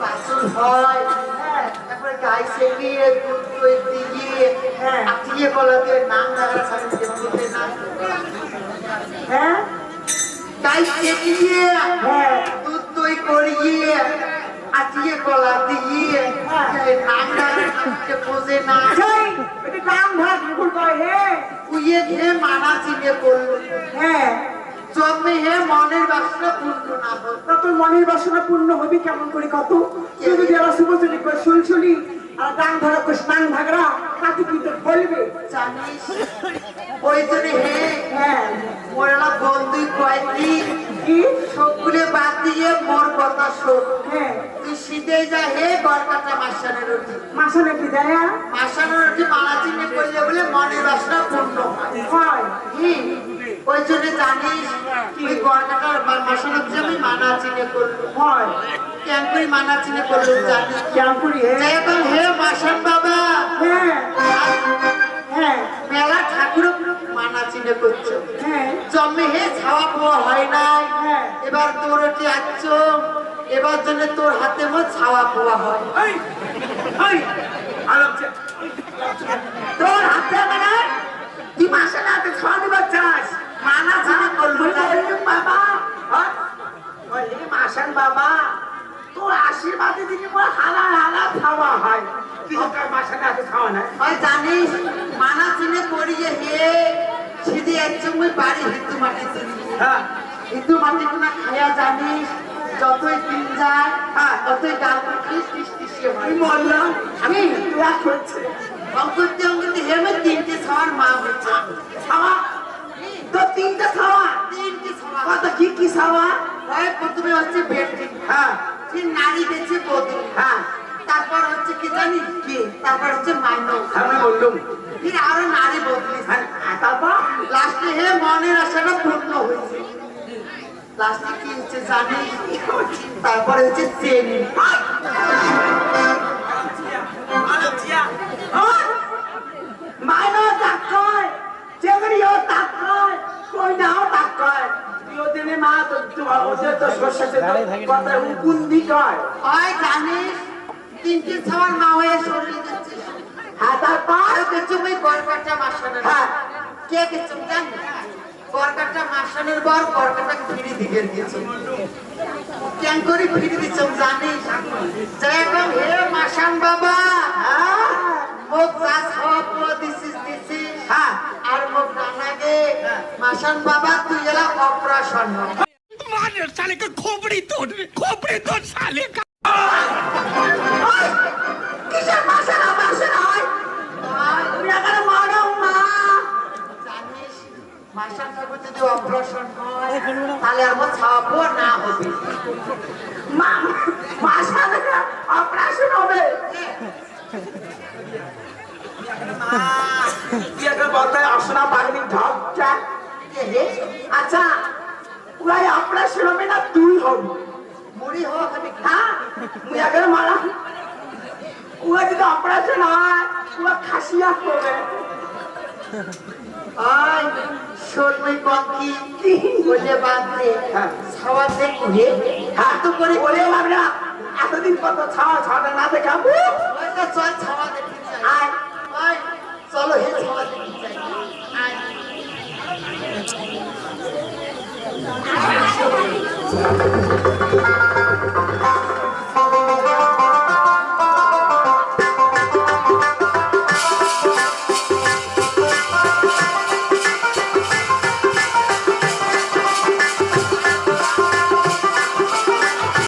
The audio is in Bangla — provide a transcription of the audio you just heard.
বাছুর হয় তারপরে গাই সেগিয়ে দুধ দই দিয়ে হ্যাঁ। কলা দিয়ে নাম লাগা খালি দেখতে না হ্যাঁ গাই সেগিয়ে হ্যাঁ দুধ দই করিয়ে আটিয়ে কলা দিয়ে না নাম ঘে মানা চিনে করল হ্যাঁ জন্মে হে মনের বাসনা পূর্ণ না তা তোর মনের বাসনা পূর্ণ হবি কেমন করে কত? তুই যদি আর ডাং ধরা ভাগরা তাতে কি তোর বলবে? জানিস ওই জন্য হে হ্যাঁ। মোরা বন্ধুই কয়েকটি কি? সবগুলো বাদ দিয়ে মোর কথা শোন। হ্যাঁ। তুই শীতে যা হে গড়কাটা মাসানের রুটি। মাসা নাকি দেয় মাসানের রুটি মালা চিনে করলে বলে মনের বাসনা পূর্ণ হয়। হয়। ওই জন্য জানিস তুই গড়কাটার যে আমি মানা চিনে করল হয়। মানা চিনে করল জানিস হে মাসান বাবা। হ্যাঁ। হ্যাঁ। মেলা ঠাকুর মানা চিনে করছ। হ্যাঁ। হে ছাওয়া পোয়া হয় নাই। হ্যাঁ। এবার তোর ওটি আচ্ছ। এবার জন্য তোর হাতে মো ছাওয়া পোয়া হয় এই এই আলাপ তোর হাতে মানে তুই মাসে না হাতে খাওয়া দিবার চাস মানা চিনে করল তুই বললি বাবা হ্যাঁ? মাসান বাবা? তোর আশীর্বাদে দিকে পুরো হালা হালা খাওয়া হয় খাওয়া না ওই জানিস মানা চিনে হে বাড়ি হিন্দু মাটি চিনি। হ্যাঁ। হিন্দু মাটি না জানিস যতই দিন যায় হ্যাঁ। ততই গাল খ্রিসিয়ে বললাম? আমি রাগ করছে। অঙ্কুরতে অঙ্কুরতে হেমে তিনটে মা হচ্ছে খাওয়া তোর তিনটা খাওয়া তিনটে ছাওয়া কত কি কি খাওয়া প্রথমে হচ্ছে বেডটি হ্যাঁ। ফির নারী বেছে বধূ হ্যাঁ। তারপর হচ্ছে কি জানিস কি? তারপর হচ্ছে মাইনব আমি বললাম ফির আরও নারী বদলি হ্যাঁ তারপর? লাস্টে হে মনের আশাটা পূর্ণ হয়েছে। লাস্টে কি হচ্ছে জানিস তারপরে হচ্ছে চেনি মাইনো তাক কয় চেগড়িও তাক কয় তাক কয়। দিনে মা তো সরষে কথা কয় হয়। জানিস তিনটে ছাওয়ার মা হয়ে শরীর যাচ্ছে হ্যাঁ তারপর কিছু ওই গড়কাটা মাসানের হ্যাঁ। কে মাসানের বর ফিরি দিকে দিয়েছে। কেন করে ফিরি দিচ্ছ জানিস? যেরকম হে মাসান বাবা হ্যাঁ? মোক হওয়া পুরো দিছিস দিছিস আর মোক দানাকে মাসান বাবা তুই এলা অপারেশন মানের সালে খোপড়ি তোর খোপড়ি তোর সালে হয়? তাহলে আর মোর না হবে। মা অপারেশন হবে। মা একটা বলতে আসনা ঢকটা আচ্ছা ওই অপারেশন হবে না তুই হবি? মুড়ি হোক আমি মুই আগে মারা। ওরা যদি অপারেশন ওরা খাসিয়া করবে আই শোনবই কম কি বলে বাদ দে। হ্যাঁ। ছাওয়া দেখে হ্যাঁ। তো করে ওরে বাবরা এতদিন কত ছাওয়া ছাওয়াটা না দেখাবো? ওইটা চল ছাওয়া